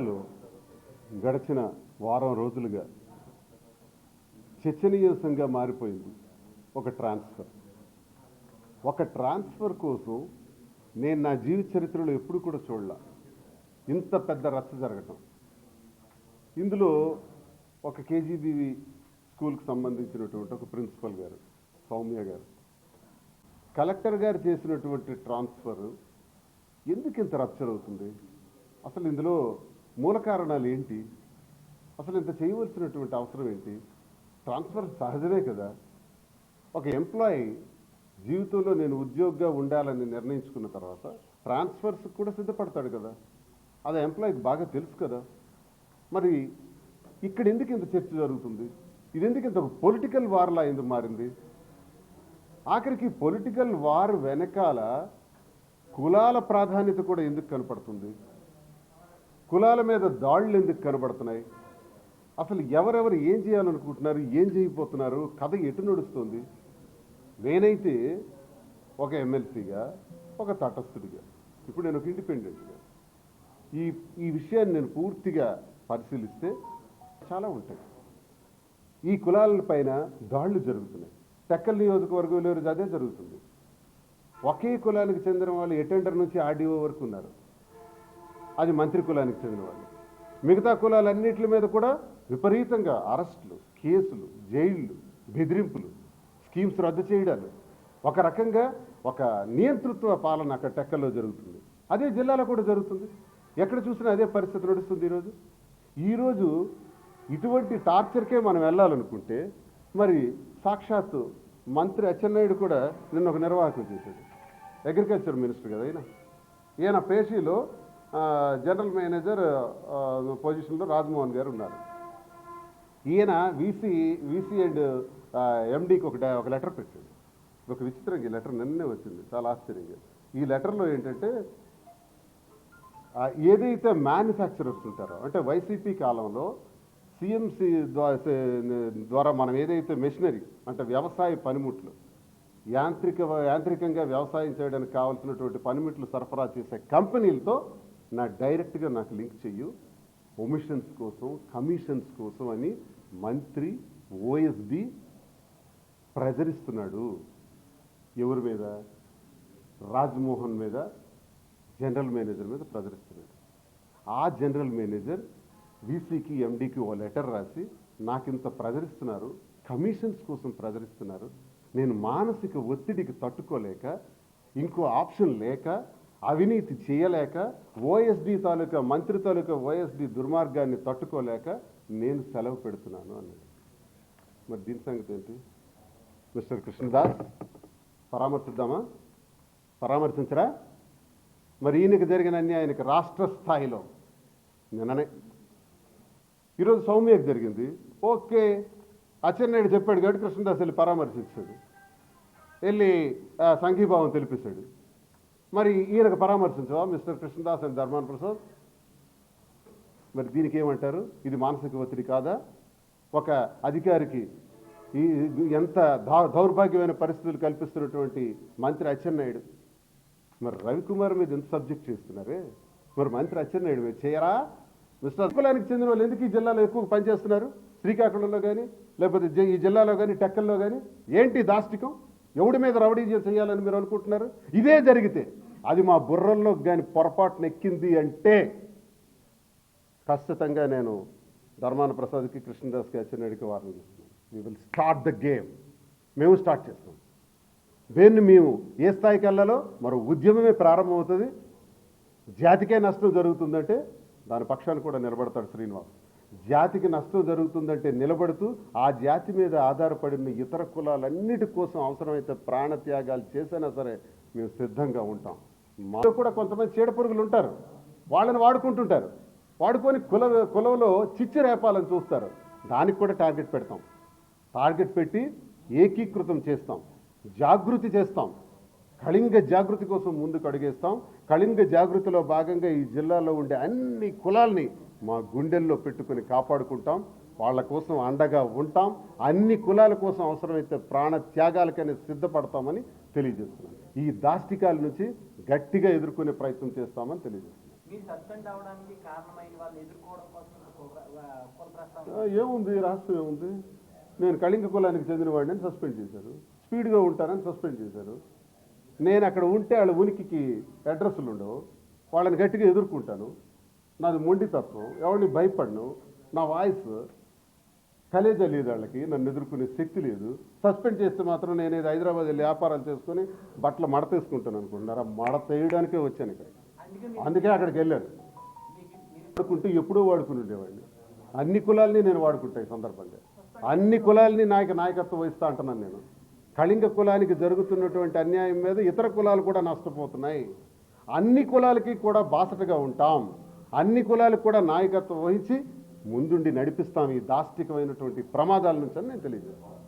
జిల్లాలో గడిచిన వారం రోజులుగా చర్చనీయాంశంగా మారిపోయింది ఒక ట్రాన్స్ఫర్. ఒక ట్రాన్స్ఫర్ కోసం నేను నా జీవిత చరిత్రలో ఎప్పుడు కూడా చూడలా. ఇంత పెద్ద రచ్చ జరగటం. ఇందులో ఒక కేజీబీవి స్కూల్కి సంబంధించినటువంటి ఒక ప్రిన్సిపల్ గారు సౌమ్య గారు. కలెక్టర్ గారు చేసినటువంటి ట్రాన్స్ఫర్ ఎందుకు ఇంత రప్చర్ అవుతుంది అసలు ఇందులో మూల కారణాలు ఏంటి? అసలు ఇంత చేయవలసినటువంటి అవసరం ఏంటి? ట్రాన్స్ఫర్ సహజమే కదా. ఒక ఎంప్లాయీ జీవితంలో నేను ఉద్యోగిగా ఉండాలని నిర్ణయించుకున్న తర్వాత ట్రాన్స్ఫర్స్ కూడా సిద్ధపడతాడు కదా. అది ఎంప్లాయీకి బాగా తెలుసు కదా. మరి ఇక్కడ ఎందుకు ఇంత చర్చ జరుగుతుంది? ఇది ఎందుకు ఇంత పొలిటికల్ వార్లా ఎందుకు మారింది? ఆఖరికి పొలిటికల్ వార్ వెనకాల కులాల ప్రాధాన్యత కూడా ఎందుకు కనపడుతుంది? కులాల మీద దాడులు ఎందుకు కనబడుతున్నాయి? అసలు ఎవరెవరు ఏం చేయాలనుకుంటున్నారు? ఏం చేయబోతున్నారు? కథ ఎటు నడుస్తుంది? నేనైతే ఒక ఎమ్మెల్సీగా ఒక తటస్థుడిగా ఇప్పుడు నేను ఒక ఇండిపెండెంట్గా. ఈ ఈ విషయాన్ని నేను పూర్తిగా పరిశీలిస్తే చాలా ఉంటాయి. ఈ కులాల పైన దాడులు జరుగుతున్నాయి. టెక్కల్ నియోజకవర్గంలో ఈరోజు అదే జరుగుతుంది. ఒకే కులానికి చెందిన వాళ్ళు ఎటెండర్ నుంచి ఆర్డీఓ వరకు ఉన్నారు. అది మంత్రి కులానికి చెందిన వాళ్ళు. మిగతా కులాలన్నింటి మీద కూడా విపరీతంగా అరెస్టులు కేసులు జైళ్ళు బెదిరింపులు స్కీమ్స్ రద్దు చేయడాలు. ఒక రకంగా ఒక నియంతృత్వ పాలన అక్కడ టెక్కల్లో జరుగుతుంది. అదే జిల్లాలో కూడా జరుగుతుంది. ఎక్కడ చూసినా అదే పరిస్థితి నడుస్తుంది ఈరోజు. ఈరోజు ఇటువంటి టార్చర్కే మనం వెళ్ళాలనుకుంటే మరి సాక్షాత్తు మంత్రి అచ్చెన్నాయుడు కూడా నిన్న ఒక నిర్వాహకం చేశాడు. అగ్రికల్చర్ మినిస్టర్ కదా ఈయన. ఈయన పేషీలో జనరల్ మేనేజర్ పొజిషన్లో రాజ్మోహన్ గారు ఉన్నారు. ఈయన వీసీ వీసీ అండ్ ఎండీకి ఒక ఒక లెటర్ పెట్టాడు. ఒక విచిత్రంగా ఈ లెటర్ నిన్నే వచ్చింది. చాలా ఆశ్చర్యంగా. ఈ లెటర్లో ఏంటంటే ఏదైతే మ్యానుఫ్యాక్చరర్స్ ఉంటారో అంటే వైసీపీ కాలంలో సిఎంసి ద్వారా మనం ఏదైతే మెషినరీ అంటే వ్యవసాయ పనిముట్లు యాంత్రిక యాంత్రికంగా వ్యవసాయం చేయడానికి కావాల్సినటువంటి పనిముట్లు సరఫరా చేసే కంపెనీలతో నా డైరెక్ట్గా నాకు లింక్ చెయ్యు. ఒమిషన్స్ కోసం కమిషన్స్ కోసం అని మంత్రి ఓఎస్డి ప్రజరిస్తున్నాడు. ఎవరి మీద? రాజ్మోహన్ మీద జనరల్ మేనేజర్ మీద ప్రజరిస్తున్నాడు. ఆ జనరల్ మేనేజర్ వీసీకి ఎండీకి ఓ లెటర్ రాసి నాకింత ప్రజరిస్తున్నారు కమిషన్స్ కోసం ప్రజరిస్తున్నారు. నేను మానసిక ఒత్తిడికి తట్టుకోలేక ఇంకో ఆప్షన్ లేక అవినీతి చేయలేక ఓఎస్డి తాలూకా మంత్రి తాలూకా ఓఎస్డి దుర్మార్గాన్ని తట్టుకోలేక నేను సెలవు పెడుతున్నాను అన్నాడు మరి దీని సంగతి ఏంటి? మిస్టర్ కృష్ణదాస్ పరామర్శిద్దామా? పరామర్శించరా? మరి ఈయనకు జరిగిన అన్యాయానికి రాష్ట్ర స్థాయిలో నిన్ననే. ఈరోజు సౌమ్యకు జరిగింది. ఓకే అచ్చెన్నాయుడు చెప్పాడు కాబట్టి కృష్ణదాస్ వెళ్ళి పరామర్శించాడు. వెళ్ళి సంఘీభావం తెలిపిస్తాడు మరి ఈయనకు పరామర్శించవా మిస్టర్ కృష్ణదాస్ అండ్ ధర్మాన్ ప్రసాద్? మరి దీనికి ఏమంటారు? ఇది మానసిక ఒత్తిడి కాదా? ఒక అధికారికి ఈ ఎంత దౌర్భాగ్యమైన పరిస్థితులు కల్పిస్తున్నటువంటి మంత్రి అచ్చెన్నాయుడు. మరి రవికుమార్ మీద ఎంత సబ్జెక్ట్ చేస్తున్నారే? మరి మంత్రి అచ్చెన్నాయుడు మీద చేయరా? మిస్టర్ కులానికి చెందిన వాళ్ళు ఎందుకు ఈ జిల్లాలో ఎక్కువ పనిచేస్తున్నారు? శ్రీకాకుళంలో కానీ లేకపోతే జి- ఈ జిల్లాలో కానీ టెక్కల్లో కానీ ఏంటి దాష్టికం? ఎవడి మీద రౌడీ చేయాలని మీరు అనుకుంటున్నారు? ఇదే జరిగితే అది మా బుర్రల్లో కానీ పొరపాటున ఎక్కింది అంటే ఖచ్చితంగా నేను ధర్మాన ప్రసాద్కి కృష్ణదాస్కి అచ్చెన్నాయుడికి వార్నింగ్ ఇస్తున్నాను. We will start the game మేము స్టార్ట్ చేస్తాం. దేన్ని మేము ఏ స్థాయికి వెళ్ళాలో మరో ఉద్యమమే ప్రారంభమవుతుంది. జాతికే నష్టం జరుగుతుందంటే దాని పక్షాన్ని కూడా నిలబడతాడు శ్రీనివాస్. జాతికి నష్టం జరుగుతుందంటే నిలబడుతూ ఆ జాతి మీద ఆధారపడిన ఇతర కులాలన్నిటి కోసం అవసరమైతే ప్రాణత్యాగాలు చేసినా సరే మేము సిద్ధంగా ఉంటాం. మాలో కూడా కొంతమంది చీడపురుగులు ఉంటారు. వాళ్ళని వాడుకుంటుంటారు. వాడుకొని కుల కులంలో చిచ్చు రేపాలని చూస్తారు. దానికి కూడా టార్గెట్ పెడతాం. టార్గెట్ పెట్టి ఏకీకృతం చేస్తాం. జాగృతి చేస్తాం. కళింగ జాగృతి కోసం ముందుకు అడిగేస్తాం. కళింగ జాగృతిలో భాగంగా ఈ జిల్లాలో ఉండే అన్ని కులాల్ని మా గుండెల్లో పెట్టుకుని కాపాడుకుంటాం. వాళ్ళ కోసం అండగా ఉంటాం. అన్ని కులాల కోసం అవసరమైతే ప్రాణ త్యాగాలకనే సిద్ధపడతామని తెలియజేస్తున్నాం. ఈ దాష్టికాల నుంచి గట్టిగా ఎదుర్కొనే ప్రయత్నం చేస్తామని తెలియజేస్తున్నాం. ఏముంది? రాష్ట్రం ఏముంది? నేను కళింగ కులానికి చెందిన వాడిని సస్పెండ్ చేశారు. స్పీడ్గా ఉంటానని సస్పెండ్ చేశారు. నేను అక్కడ ఉంటే వాళ్ళ ఉనికికి అడ్రస్లు ఉండవు. వాళ్ళని గట్టిగా ఎదుర్కొంటాను. నాది మొండితత్వం. ఎవరిని భయపడను. నా వాయిస్ కలేజా లేదు వాళ్ళకి. నన్ను ఎదుర్కొనే శక్తి లేదు. సస్పెండ్ చేస్తే మాత్రం నేను ఏదో హైదరాబాద్ వెళ్ళి వ్యాపారాలు చేసుకొని బట్టలు మడతేసుకుంటాను అనుకుంటున్నారా? మడత వేయడానికే వచ్చాను ఇక్కడ. అందుకే అక్కడికి వెళ్ళాను. వాడుకుంటూ ఎప్పుడూ వాడుకుని ఉండేవాడిని అన్ని కులాల్ని నేను వాడుకుంటా ఈ సందర్భంగా. అన్ని కులాల్ని నాయక నాయకత్వం వహిస్తా అంటున్నాను నేను. కళింగ కులానికి జరుగుతున్నటువంటి అన్యాయం మీద ఇతర కులాలు కూడా నష్టపోతున్నాయి. అన్ని కులాలకి కూడా బాసటగా ఉంటాం. అన్ని కులాలకు కూడా నాయకత్వం వహించి ముందుండి నడిపిస్తాం ఈ దాష్టికమైనటువంటి ప్రమాదాల నుంచి అని నేను తెలియజేస్తాను.